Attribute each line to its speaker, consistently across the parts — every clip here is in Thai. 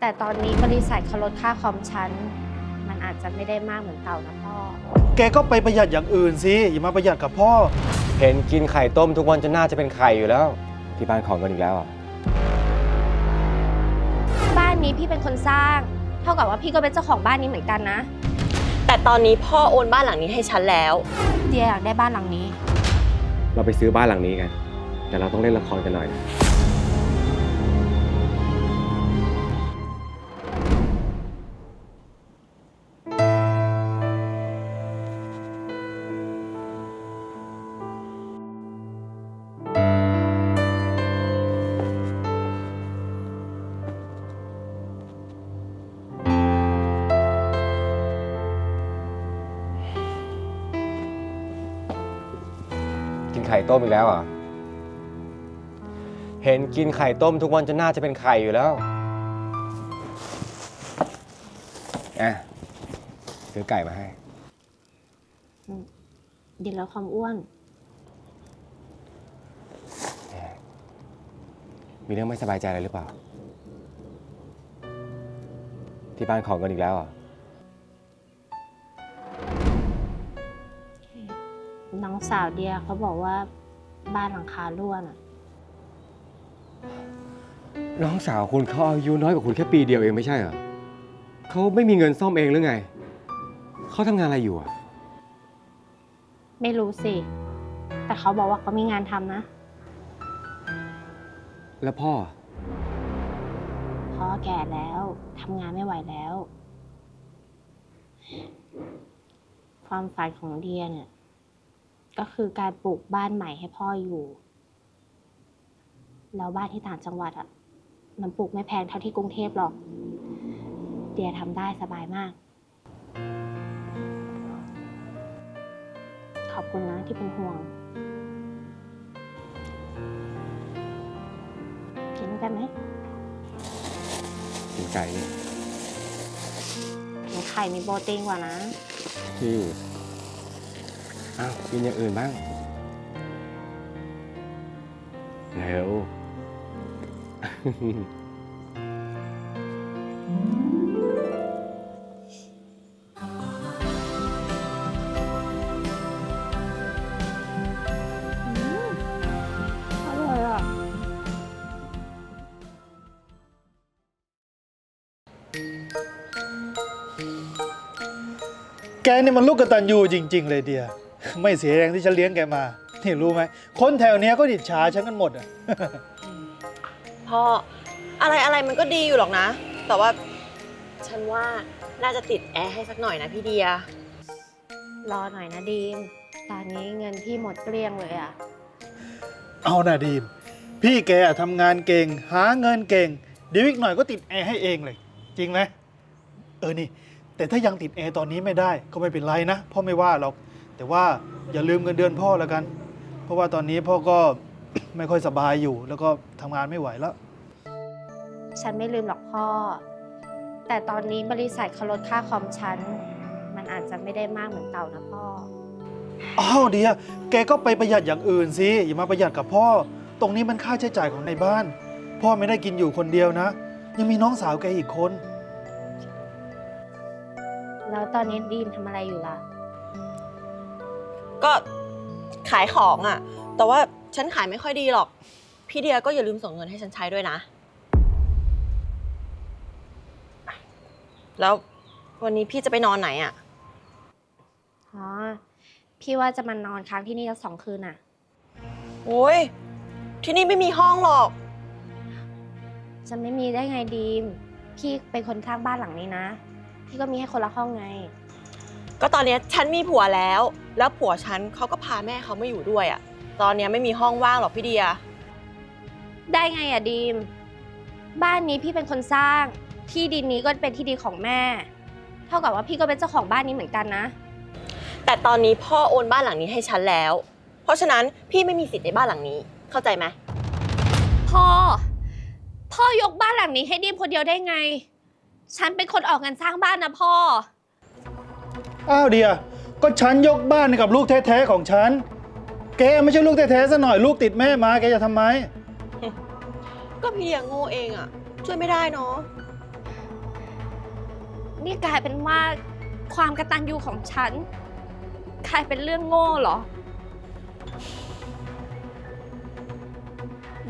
Speaker 1: แต่ตอนนี้บริษัทเขาลดค่าคอมฉัน มันอาจจะไม่ได้มากเหมือนเก่านะพ่อ
Speaker 2: แกก็ไปประหยัดอย่างอื่นสิ อย่ามาประหยัดกับพ่อ
Speaker 3: เห็นกินไข่ต้มทุกวันจนหน้าจะเป็นไข่อยู่แล้ว ที่บ้านของกันอีกแล้วอะ
Speaker 1: บ้านนี้พี่เป็นคนสร้าง เท่ากับว่าพี่ก็เป็นเจ้าของบ้านนี้เหมือนกันนะ
Speaker 4: แต่ตอนนี้พ่อโอนบ้านหลังนี้ให้ฉันแล้ว
Speaker 1: เดียอยากได้บ้านหลังนี้
Speaker 3: เราไปซื้อบ้านหลังนี้กัน แต่เราต้องเล่นละครกันหน่อยนะ ไข่ต้มอีกแล้วเหรอะเห็นกินไข่ต้มทุกวันจนหน้าจะเป็นไข่อยู่แล้วอะซื้อไก่มาให้
Speaker 1: ดีแล้วความอ้วน
Speaker 3: มีเรื่องไม่สบายใจอะไรหรือเปล่า ที่บ้านของกันอีกแล้วเหรอ่
Speaker 1: น้องสาวเดียเขาบอกว่าบ้านหลังคารั่วน่ะ
Speaker 3: น้องสาวคุณเขาอายุน้อยกว่าคุณแค่ปีเดียวเองไม่ใช่เหรอเขาไม่มีเงินซ่อมเองหรือไง เขาทำงานอะไรอยู่อะ
Speaker 1: ไม่รู้สิ แต่เขาบอกว่าเขามีงานทำนะ
Speaker 3: แล้วพ่อ
Speaker 1: พ่อแก่แล้วทำงานไม่ไหวแล้ว ความฝันของเดียเนี่ย ก็คือการปลูกบ้านใหม่ให้พ่ออยู่ แล้วบ้านที่ต่างจังหวัดอะมันปลูกไม่แพงเท่าที่กรุงเทพหรอก เดียทำได้สบายมาก ขอบคุณนะที่เป็นห่วงกินด้วยกันไหม
Speaker 3: กินไก่นี่
Speaker 1: หมูไข่มีโปรตีนกว่านะ
Speaker 3: ที่ อ้าวกินอย่างอื่นบ้างเร็ว
Speaker 1: อร่อยอะ
Speaker 2: แกนี่มันลูกกตัญญูจริง ๆ เลยเดีย ไม่เสียแรงที่ฉันเลี้ยงแกมานี่รู้ไหมคนแถวเนี้ยก็ดิดฉาฉันกันหมดอะ
Speaker 4: พ่ออะไรอะไรมันก็ดีอยู่หรอกนะ แต่ว่าฉันว่าน่าจะติดแอร์ให้สักหน่อยนะพี่เดีย
Speaker 1: รอหน่อยนะดีม ตอนนี้เงินพี่หมดเกลี้ยงเลยอะ
Speaker 2: เอานะดีม พี่แกอะทำงานเก่ง หาเงินเก่งเดี๋ยวอีกหน่อยก็ติดแอร์ให้เองเลย จริงไหมเออนี่ แต่ถ้ายังติดแอร์ตอนนี้ไม่ได้ก็ไม่เป็นไรนะพ่อไม่ว่าหรอก แต่ว่าอย่าลืมเงินเดือนพ่อแล้วกัน เพราะว่าตอนนี้พ่อก็ไม่ค่อยสบายอยู่ แล้วก็ทำงานไม่ไหวแล้ว
Speaker 1: ฉันไม่ลืมหรอกพ่อ แต่ตอนนี้บริษัทเขาลดค่าคอมฉัน มันอาจจะไม่ได้มากเหมือนเก่านะพ่อ
Speaker 2: อ้าวเดียแกก็ไปประหยัดอย่างอื่นสิอย่ามาประหยัดกับพ่อ ตรงนี้มันค่าใช้จ่ายของในบ้าน พ่อไม่ได้กินอยู่คนเดียวนะ ยังมีน้องสาวแกอีกคน
Speaker 1: แล้วตอนนี้ดีมทำอะไรอยู่ล่ะ
Speaker 4: ก็ขายของอะ่ะแต่ว่าฉันขายไม่ค่อยดีหรอก พี่เดียก็อย่าลืมส่งเงินให้ฉันใช้ด้วยนะ แล้ววันนี้พี่จะไปนอนไหนอะ่ะ
Speaker 1: อ๋อ พี่ว่าจะมานอนค้างที่นี่สักสองคืนอะ
Speaker 4: โอ้ยที่นี่ไม่มีห้องหรอก
Speaker 1: จะไม่มีได้ไงดีมพี่เป็นคนสร้างบ้านหลังนี้นะ พี่ก็มีให้คนละห้องไง
Speaker 4: ก็ตอนเนี้ยฉันมีผัวแล้ว แล้วผัวฉันเขาก็พาแม่เขามาอยู่ด้วยอะ่ะตอนเนี้ยไม่มีห้องว่างหรอกพี่เดีย
Speaker 1: ได้ไงอะดีม บ้านนี้พี่เป็นคนสร้าง ที่ดินนี้ก็เป็นที่ดินของแม่ เท่ากับว่าพี่ก็เป็นเจ้าของบ้านนี้เหมือนกันนะ
Speaker 4: แต่ตอนนี้พ่อโอนบ้านหลังนี้ให้ฉันแล้ว เพราะฉะนั้นพี่ไม่มีสิทธิ์ในบ้านหลังนี้ เข้าใจไหม
Speaker 1: พ่อ พ่อยกบ้านหลังนี้ให้ดีมคนเดียวได้ไง ฉันเป็นคนออกเงินสร้างบ้านนะพ่อ
Speaker 2: อ้าวเดีย ก็ฉันยกบ้านให้กับลูกแท้ๆของฉัน แกไม่ใช่ลูกแท้ๆซะหน่อยลูกติดแม่มาแกจะทำไม
Speaker 4: ก็พี่เดียโง่เองอะ่ะช่วยไม่ได้เนาะ
Speaker 1: นี่กลายเป็นว่าความกระตันยูของฉันกลายเป็นเรื่องโง่เหรอ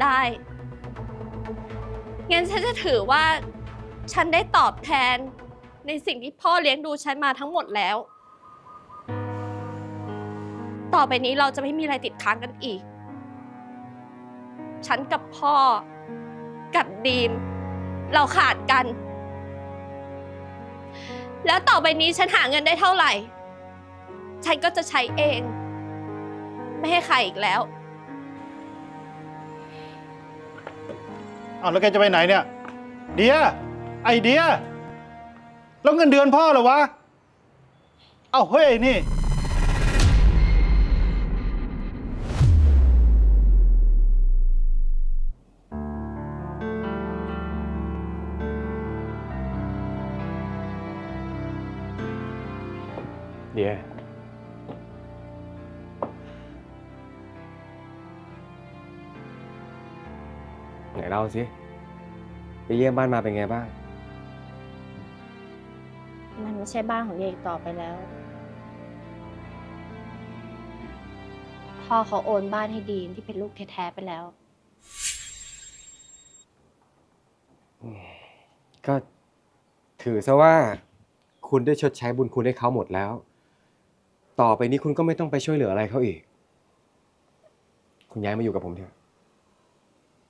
Speaker 1: ได้งั้นฉันจะถือว่า ฉันได้ตอบแทน ในสิ่งที่พ่อเลี้ยงดูฉันมาทั้งหมดแล้ว ต่อไปนี้เราจะไม่มีอะไรติดค้างกันอีก ฉันกับพ่อ กับดีม เราขาดกัน แล้วต่อไปนี้ฉันหาเงินได้เท่าไหร่ ฉันก็จะใช้เอง ไม่ให้ใครอีกแล้ว
Speaker 2: เอาแล้วแกจะไปไหนเนี่ย เดีย ไอเดีย แล้วเงินเดือนพ่อเหรอวะ เอาเฮ้ยนี่
Speaker 3: เดียไหนเล่าสิไปเยี่ยมบ้านมาเป็นไงบ้าง
Speaker 1: ใช่บ้านของเดียอีกต่อไปแล้ว พ่อเขาโอนบ้านให้ดีมที่เป็นลูกแท้ๆไปแล้ว
Speaker 3: ก็ถือซะว่า คุณได้ชดใช้บุญคุณให้เขาหมดแล้ว ต่อไปนี้คุณก็ไม่ต้องไปช่วยเหลืออะไรเขาอีก คุณย้ายมาอยู่กับผมเถอะ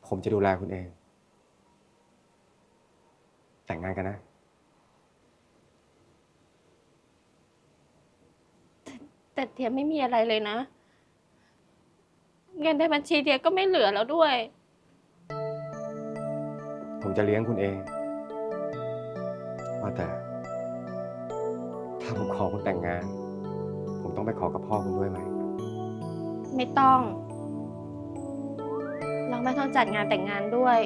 Speaker 3: ผมจะดูแลคุณเอง แต่งงานกันนะ
Speaker 1: แต่เดียไม่มีอะไรเลยนะ เงินในบัญชีเดียก็ไม่เหลือแล้วด้วย
Speaker 3: ผมจะเลี้ยงคุณเอง ว่าแต่ ถ้าผมขอคุณแต่งงาน ผมต้องไปขอกับพ่อคุณด้วยไหม
Speaker 1: ไม่ต้อง เราไม่ต้องจัดงานแต่งงานด้วย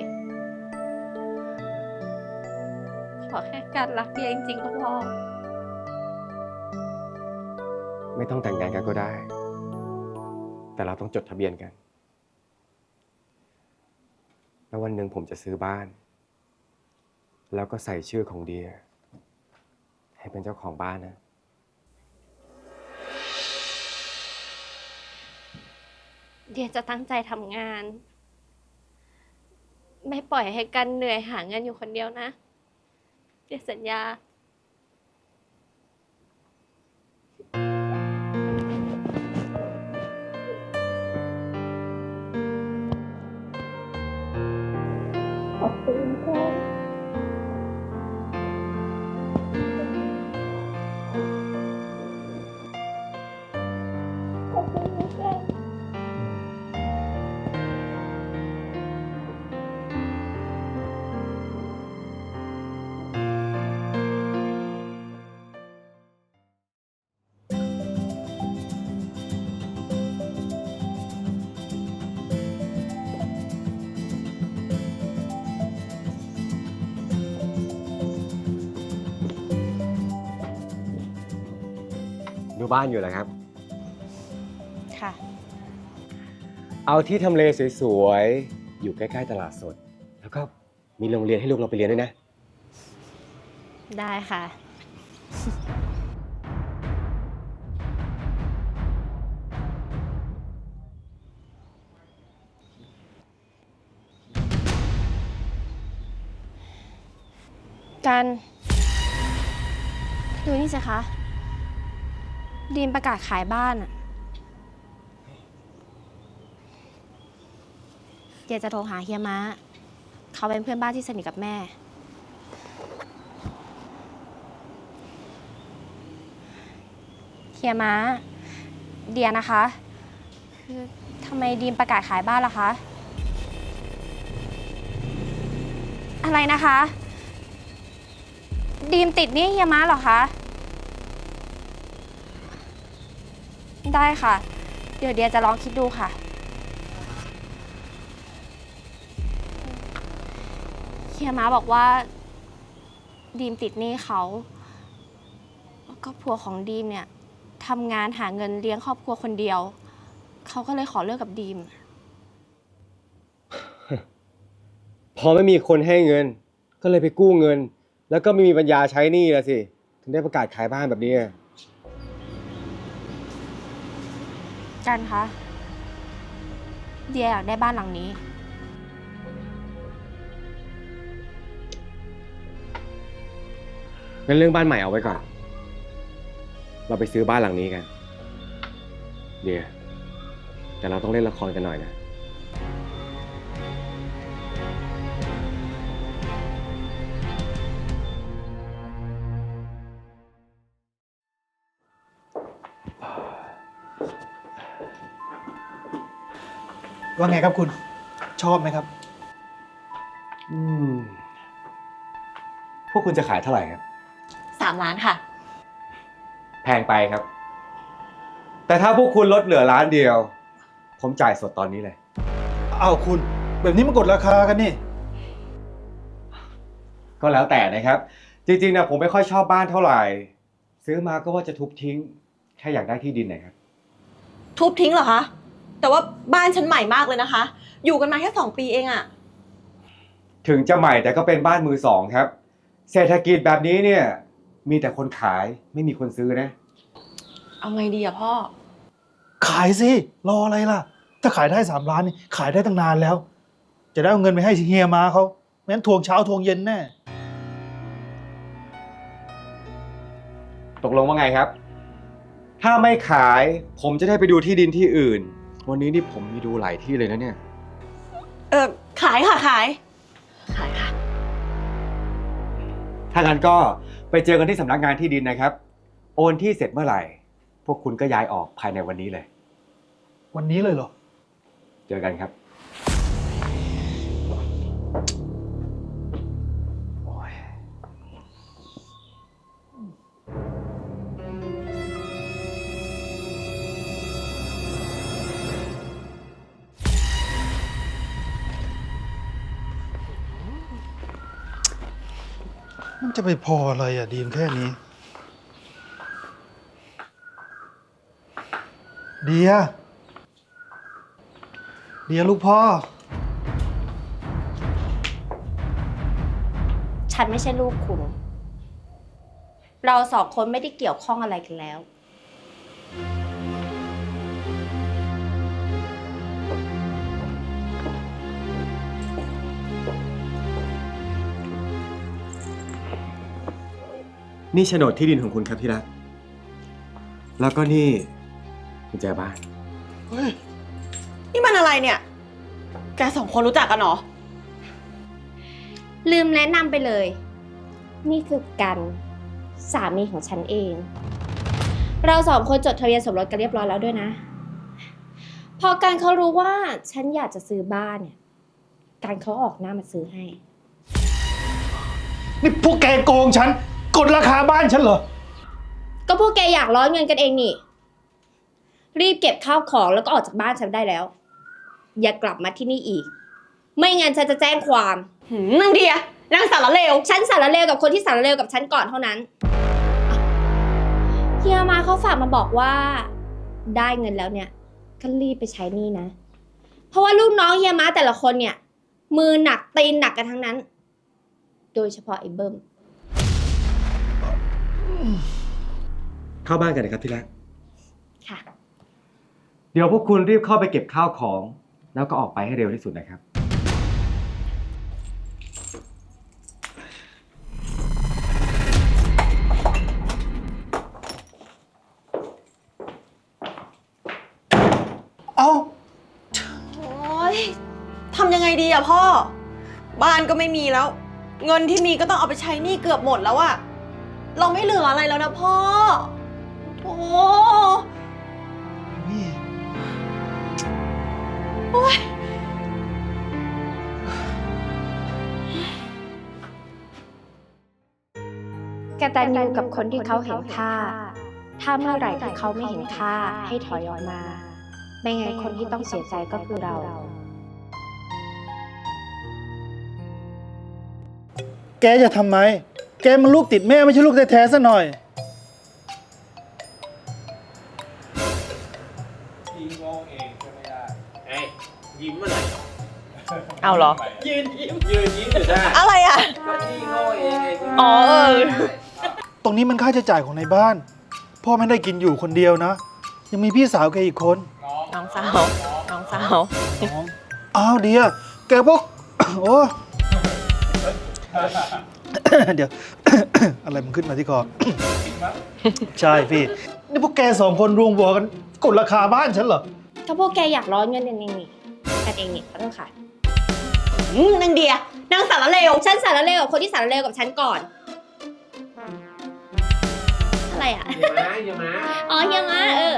Speaker 1: ขอแค่การรักเดียจริงๆก็พอ
Speaker 3: ไม่ต้องแต่งงานกันก็ได้ แต่เราต้องจดทะเบียนกัน แล้ววันหนึ่งผมจะซื้อบ้าน แล้วก็ใส่ชื่อของเดีย ให้เป็นเจ้าของบ้านนะ
Speaker 1: เดียจะตั้งใจทำงาน ไม่ปล่อยให้กันเหนื่อยหาเงินอยู่คนเดียวนะ เดียสัญญา บ้า
Speaker 3: นอยู่เหรอครับ
Speaker 1: ค่ะ
Speaker 3: เอาที่ทำเลสวยๆ อยู่ใกล้ๆตลาดสด แล้วก็มีโรงเรียนให้ลูกเราไปเรียนด้วยนะ
Speaker 1: ได้ค่ะ กัน ดูนี่สิคะ ดีมประกาศขายบ้านอะเดี๋ยวจะโทรหาเฮียม้า เขาเป็นเพื่อนบ้านที่สนิทกับแม่ เฮียม้า เดียนะคะ คือทำไมดีมประกาศขายบ้านล่ะคะ อะไรนะคะ ดีมติดหนี่เฮียม้าเหรอคะ ได้ค่ะ เดี๋ยวเดียจะลองคิดดูค่ะ เฮียม้าบอกว่า ดีมติดหนี้เขาแล้วก็ผัวของดีมเนี่ยทำงานหาเงินเลี้ยงครอบครัวคนเดียว เขาก็เลยขอเลิกกับดีม
Speaker 3: พอไม่มีคนให้เงิน ก็เลยไปกู้เงิน แล้วก็ไม่มีปัญญาใช้หนี้ละสิ ถึงได้ประกาศขายบ้านแบบนี้
Speaker 1: กันคะเดียอยากได้บ้านหลังนี้
Speaker 3: งั้นเรื่องบ้านใหม่เอาไว้ก่อน เราไปซื้อบ้านหลังนี้กัน เดียแต่เราต้องเล่นละครกันหน่อยนะ
Speaker 2: ว่าไงครับคุณ ชอบไหมครับ
Speaker 3: อืม พวกคุณจะขายเท่าไหร่ครับ
Speaker 4: สามล้านค่ะ
Speaker 3: แพงไปครับ แต่ถ้าพวกคุณลดเหลือล้านเดียว ผมจ่ายสดตอนนี้เลย
Speaker 2: อ้าวคุณ แบบนี้มันกดราคากันนี่
Speaker 3: ก็แล้วแต่นะครับ จริงๆนะผมไม่ค่อยชอบบ้านเท่าไหร่ ซื้อมาก็ว่าจะทุบทิ้ง แค่อยากได้ที่ดินหนะครับ
Speaker 4: ทุบทิ้งเหรอคะ แต่ว่าบ้านฉันใหม่มากเลยนะคะ อยู่กันมาแค่สองปีเองอะ
Speaker 3: ถึงจะใหม่แต่ก็เป็นบ้านมือสองครับ เศรษฐกิจแบบนี้เนี่ยมีแต่คนขายไม่มีคนซื้อนะ
Speaker 4: เอาไงดีอะพ่อ
Speaker 2: ขายสิ รออะไรล่ะ ถ้าขายได้สามล้านนี่ขายได้ตั้งนานแล้ว จะได้เอาเงินไปให้เฮียมาเขาไม่งั้นทวงเช้าทวงเย็นแน่
Speaker 3: ตกลงว่าไงครับ ถ้าไม่ขายผมจะได้ไปดูที่ดินที่อื่น วันนี้นี่ผมมีดูหลายที่เลยนะเนี่ย
Speaker 4: เออขายค่ะขาย ขายค่ะ
Speaker 3: ถ้างั้นก็ไปเจอกันที่สำนักงานที่ดินนะครับ โอนที่เสร็จเมื่อไหร่ พวกคุณก็ย้ายออกภายในวันนี้เลย
Speaker 2: วันนี้เลยเหรอ
Speaker 3: เจอกันครับ
Speaker 2: มันจะไปพออะไรอะ ดีมแค่นี้ เดีย เดียลูกพ่อ
Speaker 1: ฉันไม่ใช่ลูกคุณ เราสองคนไม่ได้เกี่ยวข้องอะไรกันแล้ว
Speaker 3: นี่โฉนดที่ดินของคุณครับที่รัก แล้วก็นี่กุญแจบ้าน
Speaker 2: เฮ้ย
Speaker 4: นี่มันอะไรเนี่ย แกสองคนรู้จักกันเหรอ
Speaker 1: ลืมแนะนำไปเลย นี่คือกัน สามีของฉันเอง เราสองคนจดทะเบียนสมรสกันเรียบร้อยแล้วด้วยนะ พอการเขารู้ว่าฉันอยากจะซื้อบ้านเนี่ยการเขาออกหน้ามาซื้อให้
Speaker 2: นี่พวกแกโกงฉัน กดราคาบ้านฉันเหรอ
Speaker 1: ก็พวกแกอยากร้อนเงินกันเองนี่ รีบเก็บข้าวของแล้วก็ออกจากบ้านฉันได้แล้ว อย่ากลับมาที่นี่อีก ไม่งั้นฉันจะแจ้งความ
Speaker 4: หืมนางเดียนางสารเลว
Speaker 1: ฉันสารเลวกับคนที่สารเลวกับฉันก่อนเท่านั้น เฮียมาเขาฝากมาบอกว่า ได้เงินแล้วเนี่ยก็รีบไปใช้หนี่นะ เพราะว่าลูกน้องเฮียมาแต่ละคนเนี่ย มือหนักตีนหนักกันทั้งนั้น โดยเฉพาะไอ้เบิ้ม
Speaker 3: เข้าบ้านกันนะครับที่รัก
Speaker 1: ค่ะ
Speaker 3: เดี๋ยวพวกคุณรีบเข้าไปเก็บข้าวของ แล้วก็ออกไปให้เร็วที่สุดนะครับ
Speaker 2: เอ้า
Speaker 4: โอ๊ยทำยังไงดีอะพ่อ บ้านก็ไม่มีแล้ว เงินที่มีก็ต้องเอาไปใช้หนี้เกือบหมดแล้วอะ เราไม่เหลืออะไรแล้วนะพ่อ โอ้
Speaker 2: นี่
Speaker 1: กตัญญูกับคนที่เขาเห็นค่า ถ้าเมื่อไหร่ที่เขาไม่เห็นค่าให้ถอยออกมา ไม่งั้นคนที่ต้องเสียใจก็คือเรา
Speaker 2: แกจะทำไม แกมันลูกติดแม่ไม่ใช่ลูกแท้ๆซะหน่อย
Speaker 5: ยิ้มงงเองก็ไม่ได้ไอ้ยิ้มอะไร
Speaker 4: เอาเหรอ
Speaker 3: ยืนยิ้มยืนยิ้มอยู่ได้
Speaker 4: อะไรอะ
Speaker 3: ก็พี่โง่เองไง
Speaker 4: อ๋อเออ
Speaker 2: ตรงนี้มันค่าใช้จ่ายของในบ้าน พ่อไม่ได้กินอยู่คนเดียวนะ ยังมีพี่สาวแกอีกคน
Speaker 4: น้องสาว น้องสาว
Speaker 2: น้องอ้าวเดียแกพวก โอ้ เดี๋ยว อะไรมันขึ้นมาที่คอ ใช่พี่ นี่พวกแกสองคนรวมหัวกันกดราคาบ้านฉันเหรอ
Speaker 1: ก็พวกแกอยากร้อนเงินกันเองนี่กันเองนี่ขอโทษค่ะ
Speaker 4: อืมนางเดียนางสารเลว
Speaker 1: ฉันสารเลวกับคนที่สารเลวกับฉันก่อน อะไรอะ
Speaker 3: อย่ามาอย่ามา
Speaker 1: อ๋อเฮียมาเออ